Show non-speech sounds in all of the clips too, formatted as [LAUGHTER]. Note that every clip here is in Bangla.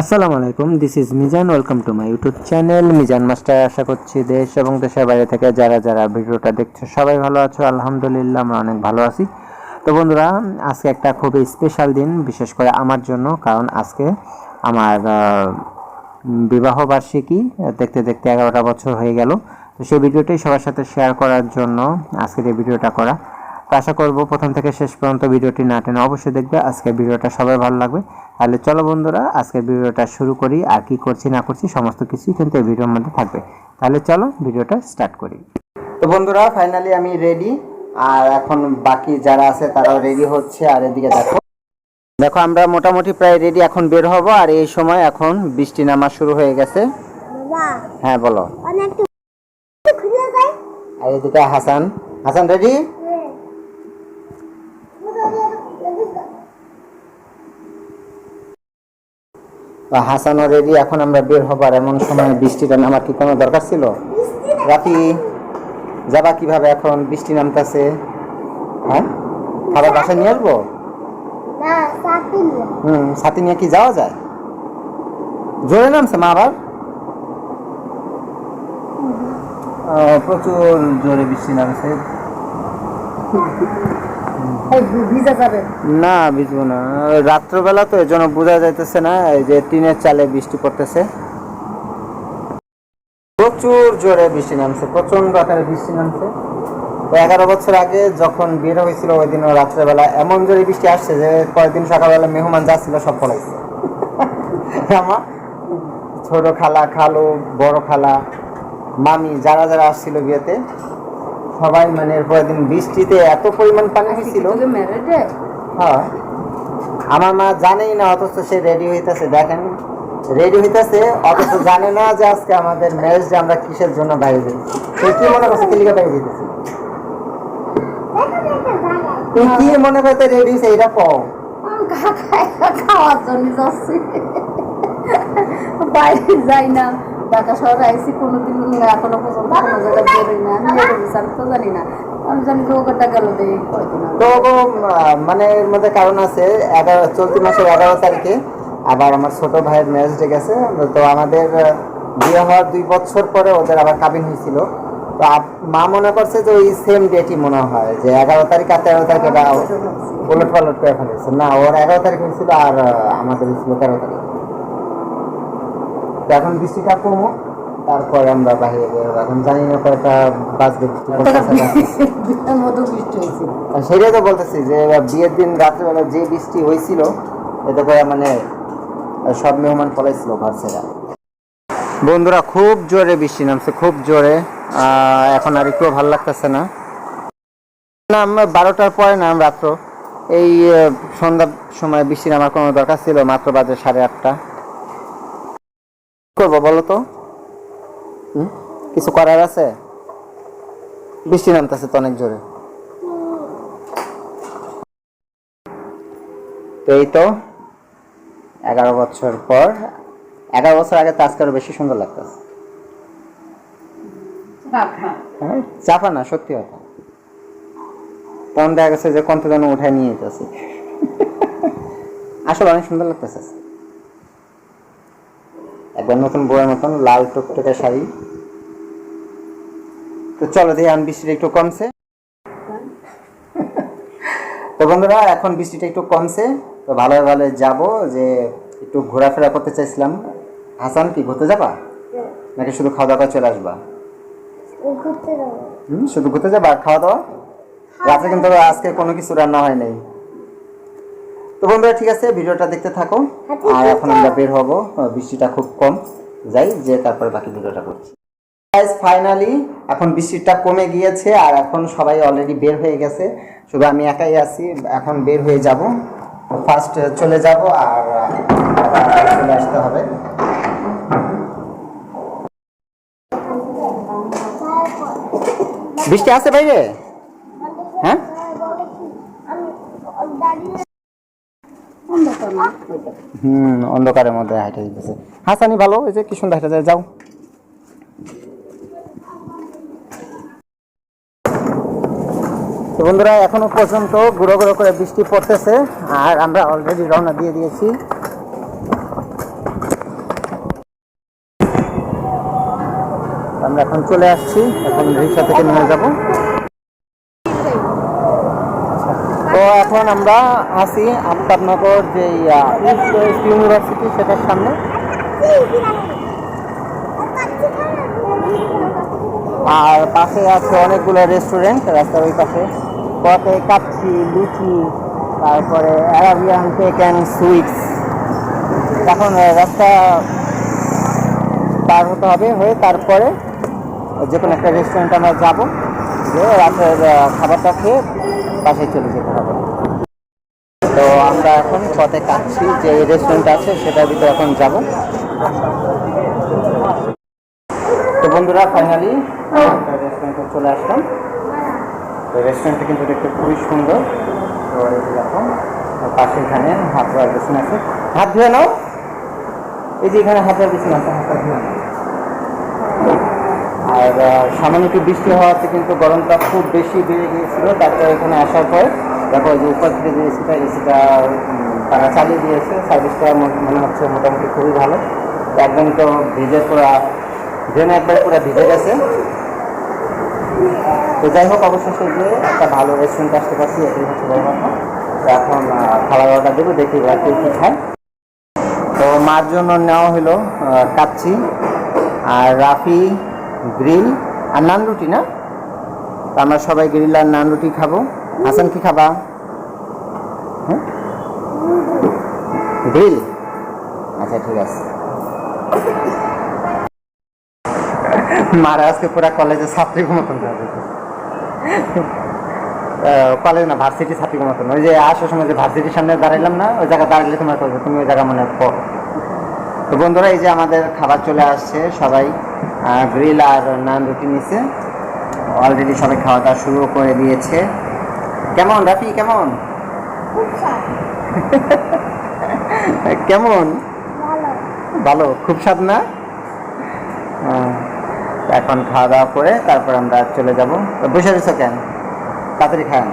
আসসালামু আলাইকুম this is Mizan welcome to my YouTube channel Mizan master, আশা করছি দেশ এবং দেশের বাইরে থেকে যারা যারা ভিডিওটা দেখছ সবাই ভালো আছো, আলহামদুলিল্লাহ আমরা অনেক ভালো আছি। তো বন্ধুরা, আজকে একটা খুবই স্পেশাল দিন, বিশেষ করে আমার জন্য, কারণ আজকে আমার বিবাহ বার্ষিকী, দেখতে দেখতে এগারোটা বছর হয়ে গেল। তো সেই ভিডিওটাই সবার সাথে শেয়ার করার জন্য আজকের এই ভিডিওটা করা। তো আশা করব প্রথম থেকে শেষ পর্যন্ত ভিডিওটি না টেনে অবশ্যই দেখবে। আজকের ভিডিওটা সবাই ভালো লাগবে। তাহলে চলো বন্ধুরা আজকের ভিডিওটা শুরু করি। আর কি করছি না করছি সমস্ত কিছুই কিন্তু এই ভিডিওর মধ্যে থাকবে। তাহলে চলো ভিডিওটা স্টার্ট করি। তো বন্ধুরা ফাইনালি আমি রেডি আর এখন বাকি যারা আছে তারাও রেডি হচ্ছে। আর এদিকে দেখো। দেখো আমরা মোটামুটি প্রায় রেডি এখন বের হব। আর এই সময় এখন বৃষ্টি নামা শুরু হয়ে গেছে। হ্যাঁ বলো। আর এদিকে হাসান। হাসান রেডি হাসানও রেডি এখন আমরা বের হবার এমন সময় বৃষ্টিটা নামার কি কোনো দরকার ছিল? রাতি যাবা কীভাবে এখন? বৃষ্টি নামতেছে। হ্যাঁ? খাবার বাসায় নিয়ে আসব? হুম সাথে নিয়ে কি যাওয়া যায়? জোরে নামছে মা আবার? প্রচুর জোরে বৃষ্টি নামছে। না না। রাত্রবেলা তো এর জন্য বোঝা যাইতেছে না যে টিনের চালে বৃষ্টি পড়তেছে। প্রচুর জোরে বৃষ্টি নামছে প্রচণ্ড আকারে বৃষ্টি নামছে। এগারো বছর আগে যখন বের হয়েছিল, ওই দিনও রাত্রেবেলা এমন জোরে বৃষ্টি আসছে যে, কয়েকদিন সকালবেলা মেহমান যা ছিল সব পড়াইছে আমার ছোট খালা, খালু, বড় খালা, মামি, যারা যারা আসছিল বিয়েতে সবাই মানে এরপরের দিন বৃষ্টিতে এত পরিমাণ পানি হয়েছিল হ্যাঁ। আমার মা জানেই না অথচ সে রেডি হইতেছে। দেখেন রেডি হইতেছে অথচ জানে না যে আজকে আমাদের ম্যারেজ আমরা কিসের জন্য বাইরে যাই। সে কি মনে করছে? কিলিকা বাইরে যেতেছি তুই কি মনে করতে রেডি হয়েছে এটা কও। খাওয়ার জন্য যাচ্ছি। বাইরে যাই না। ঢাকা শহরে আইসি কোনোদিন এখনও পর্যন্ত কোনো জায়গায় বেরোই না আমি আমি তো জানি না। আমি জানি গেল। তো মানে এর মধ্যে কারণ আছে এগারো চলতি মাসের এগারো তারিখে আবার আমার ছোট ভাইয়ের ম্যারেজ ডে গেছে তো আমাদের বিয়ে হওয়ার দুই বছর পরে ওদের আবার কাবিন হয়েছিল। তো মা মনে করছে যে ওই সেম ডেটই মনে হয় যে এগারো তারিখ আর তেরো তারিখ এটা উলট পালট করে ফেলেছে। না ওর এগারো তারিখ হয়েছিল আর আমাদের হয়েছিল তেরো তারিখ। এখন বৃষ্টিটা কমো তারপরে আমরা বাইরে বের হব। এখন জানি না কয়টা বাজবে সেটাই তো বলতেছি যে বিয়ের দিন রাত্রেবেলা যে বৃষ্টি হয়েছিল এতে করে মানে সব মেহমান পলাইছিল ঘর বন্ধুরা খুব জোরে বৃষ্টি নামছে খুব জোরে। এখন আর একটু ভালো লাগতেছে না। না আমার বারোটার পরে না রাত্র। এই সন্ধ্যার সময় বৃষ্টি নামার কোনো দরকার ছিল মাত্র বাজে সাড়ে আটটা। করব বলো তো? কিছু করার আছে? বৃষ্টি নামতেছে তো অনেক জোরে। তো এই তো এগারো বছর পর এগারো বছর আগে তো আজকে আরও বেশি সুন্দর লাগতেছে। হ্যাঁ চাপা না সত্যি কথা। তখন দেখা গেছে যে কন্ত যেন উঠায় নিয়ে যেতেছে। আসলে অনেক সুন্দর লাগতেছে একবার নতুন বইয়ের মতন লাল টুকটুকে শাড়ি। তো চলো দিয়ে আন বৃষ্টিটা একটু কমছে। তো বন্ধুরা এখন বৃষ্টিটা একটু কমছে। তো ভালো ভালো যাব যে একটু ঘোরাফেরা করতে চাইছিলাম। হাসান কি ঘুরতে যাবা? নাকি শুধু খাওয়া দাওয়া চলে আসবা? শুধু ঘুরতে যাবা আর খাওয়া দাওয়া? রাতে কিন্তু আজকে কোনো কিছু রান্না হয় নাই। তো বন্ধুরা ঠিক আছে ভিডিওটা দেখতে থাকো। আর এখন আমরা বের হব বৃষ্টিটা খুব কম। যাই যে তারপরে বাকি ভিডিওটা করছি। ফাইনালি এখন বৃষ্টিটা কমে গিয়েছে আর এখন সবাই অলরেডি বের হয়ে গেছে। শুধু আমি একাই আছি এখন বের হয়ে যাব। ফার্স্ট চলে যাব আর চলে আসতে হবে। বৃষ্টি আছে বাইরে? হ্যাঁ? হম, অন্ধকারের মধ্যে হাইটে দিতেছে। হাসানি ভালো ওই যে কি সুন্দর হাইটে যায়, যাও। বন্ধুরা, এখনও পর্যন্ত গুঁড়ো গুঁড়ো করে বৃষ্টি পড়তেছে, আর আমরা অলরেডি রওনা দিয়ে দিয়েছি। আমরা এখন চলে আসছি, এখন রিক্সা থেকে নিয়ে যাব। এখন আমরা আছি আফতাবনগর যে ইউনিভার্সিটি সেটার সামনে। আর পাশে আছে অনেকগুলো রেস্টুরেন্ট রাস্তার ওই পাশে। পথে কাচ্ছি লুচি, তারপরে অ্যারাবিয়ান কেক অ্যান্ড সুইটস এখন রাস্তা পার হতে হবে হয়ে তারপরে যে কোনো একটা রেস্টুরেন্টে আমরা যাব। যে রাতের খাবারটা খেয়ে পাশে চলে যেতে হবে। আমরা এখন পথে কাটছি, যে রেস্টুরেন্ট আছে সেটার ভিতরে এখন যাব। তো বন্ধুরা ফাইনালি রেস্টুরেন্টে চলে আসলাম। তো রেস্টুরেন্টটা কিন্তু দেখতে খুবই সুন্দর। দেখো, পাশে এখানে হাত ধোয়ার বেসিন আছে। হাত ধুয়ে নাও। এই যে এখানে হাত ধোয়ার বেসিন আছে হাতটা ধুয়ে। আর সামান্য একটু বৃষ্টি হওয়াতে কিন্তু গরমটা খুব বেশি বেড়ে গিয়েছিল। তারপরে এখানে আসার পর দেখো যে থেকে যে এসিটা এসিটা তারা চালিয়ে দিয়েছে। সার্ভিসটা মনে হচ্ছে মোটামুটি খুবই ভালো। একদম তো ভিজে পুরা ড্রেন একবার পুরো ভিজে গেছে। তো যাই হোক, অবশেষে যে একটা ভালো রেস্টুরেন্ট আসতে পারছি, এটাই হচ্ছে বড় কথা। তো এখন খাবার অর্ডার দেবো, দেখি ওরা কে, কী খায়। তো মার জন্য নেওয়া হলো কাচ্চি আর রাফি, গ্রিল আর নান রুটি, না? আমরা সবাই গ্রিল আর নান রুটি খাব। হাসান, কি খাবা? হ্যাঁ? গ্রিল আচ্ছা ঠিক আছে। মারা, আজকে পুরা কলেজে ছাত্রী মতন কলেজ না ভার্সিটি ছাত্রী মতন। ওই যে আসার সময় যে ভার্সিটির সামনে দাঁড়াইলাম না, ওই জায়গা দাঁড়ালে তোমার করবে তুমি ওই জায়গা মনে পড়ো। তো বন্ধুরা, এই যে আমাদের খাবার চলে আসছে সবাই। গ্রিল আর নান রুটি নিচ্ছে অলরেডি সবাই খাওয়া দাওয়া শুরু করে দিয়েছে। কেমন রাফি কেমন? [LAUGHS] কেমন? ভালো। খুব স্বাদ না? এখন খাওয়া দাওয়া করে তারপর আমরা চলে যাব। তো বসে আছো কেন? তাড়াতাড়ি খান।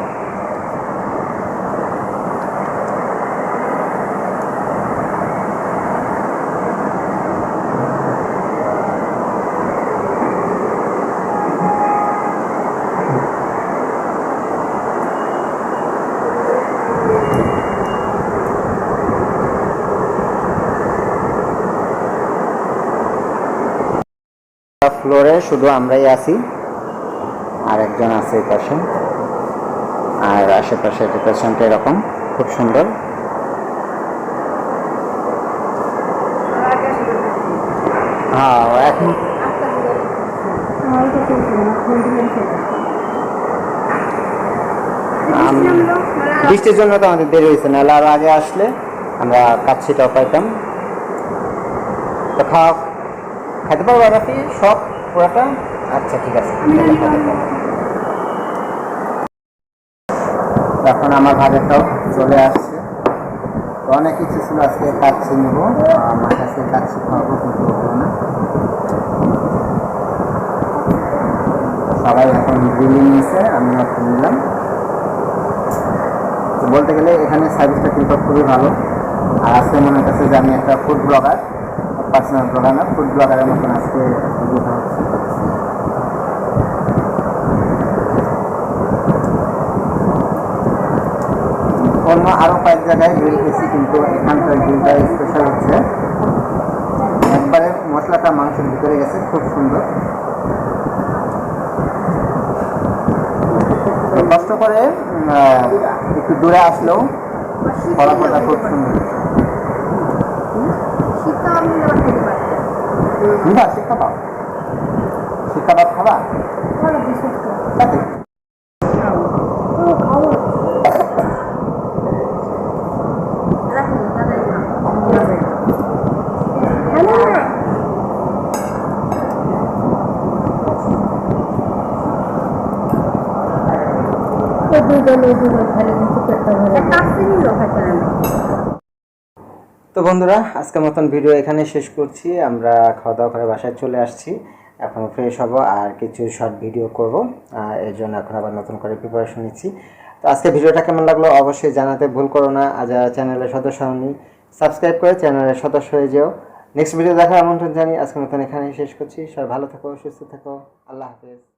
ফ্লোরে শুধু আমরাই আছি। আর একজন আছে এই পাশে। আর আশেপাশে ডেকোরেশনটা এরকম, খুব সুন্দর। হ্যাঁ বৃষ্টির জন্য তো আমাদের দেরি হয়েছে, নাহলে আর আগে আসলে আমরা কাচ্ছিটাও পাইতাম। তো খাওয়া খাইতে পারব সব পুরাটা? আচ্ছা ঠিক আছে। এখন আমার ভাগেরটাও চলে আসছে। তো অনেক কিছু ছিল, আজকে কাচ্ছি নেব আমার কাছে কাচ্ছি খাওয়াবো কিন্তু না। সবাই এখন গ্রিলি নিয়েছে আমি এখন নিলাম। তো বলতে গেলে এখানে সার্ভিসটা কিন্তু খুবই ভালো। আর আজকে মনে হচ্ছে যে আমি একটা food blogger personal blogger food ব্লগারের মতন আজকে অন্য আরও কয়েক জায়গায় গ্রিল খেয়েছি কিন্তু এখানকার গ্রিলটা স্পেশাল হচ্ছে। একবারে মশলাটা মাংসের ভিতরে গেছে, খুব সুন্দর। কষ্ট করে একটু দূরে আসলেও ফলাফলটা খুব সুন্দর। 누가 시카 바? 시카바 타 봐. 사 실. 또 누가 누구를 다른 것 같다고 그 래. 딱 쓰는 것 같잖 아. তো বন্ধুরা, আজকের মতন ভিডিও এখানে শেষ করছি। আমরা খাওয়া দাওয়া করে বাসায় চলে আসছি। এখন ফ্রেশ হব আর কিছু শর্ট ভিডিও করব। এর জন্য এখন আবার নতুন করে প্রিপারেশন নিচ্ছি। তো আজকে ভিডিওটা কেমন লাগল অবশ্যই জানাতে ভুল করো না। আর যারা চ্যানেলের সদস্য হয়নি সাবস্ক্রাইব করে চ্যানেলের সদস্য হয়ে যেও। নেক্সট ভিডিও দেখার আমন্ত্রণ জানি আজকের মতন এখানেই শেষ করছি। সবাই ভালো থাকো, সুস্থ থাকো। আল্লাহ হাফেজ।